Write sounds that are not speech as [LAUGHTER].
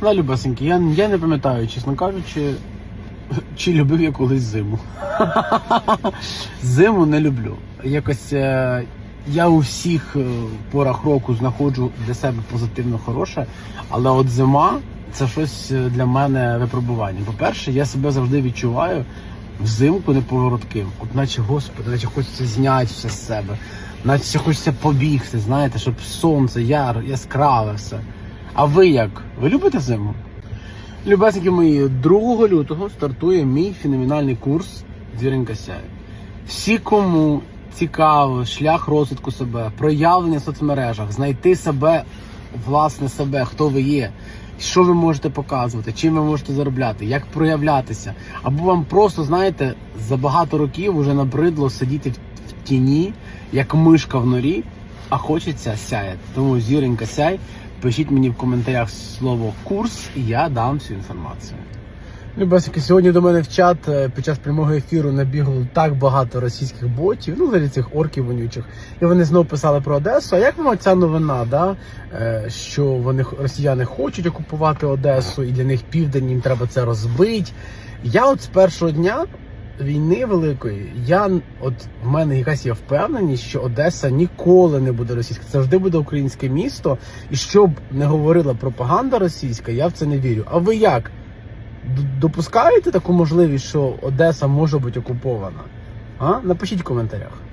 Да, любесенькі, я, я не пам'ятаю, чесно кажучи, чи любив я колись зиму. [LAUGHS] Зиму не люблю. Якось е, я у всіх е, порах року знаходжу для себе позитивно хороше, але от зима це щось е, для мене випробування. По-перше, я себе завжди відчуваю взимку неповоротким. От наче, господи, наче хочеться зняти все з себе, наче хочеться побігти, знаєте, щоб сонце, яр, яскраве все. А ви як? Ви любите зиму? Любесенькі мої, 2 лютого стартує мій феноменальний курс Зіренька сяє. Всі, кому цікаво, шлях розвитку себе, проявлення в соцмережах, знайти себе, власне себе, хто ви є, що ви можете показувати, чим ви можете заробляти, як проявлятися. Або вам просто, знаєте, за багато років вже набридло сидіти в тіні, як мишка в норі, а хочеться сяяти. Тому зіренька сяй. Пишіть мені в коментарях слово курс, і я дам всю інформацію. Любасики, сьогодні до мене в чат е, під час прямого ефіру набігло так багато російських ботів, ну взагалі цих орків вонючих. І вони знову писали про Одесу. А як вам ця новина, да? е, що вони росіяни хочуть окупувати Одесу, і для них південь їм треба це розбити. Я от з першого дня війни великої, я от в мене якась є впевненість, що Одеса ніколи не буде російська. Це завжди буде українське місто. І щоб не говорила пропаганда російська, я в це не вірю. А ви як? Допускаєте таку можливість, що Одеса може бути окупована? А? Напишіть в коментарях.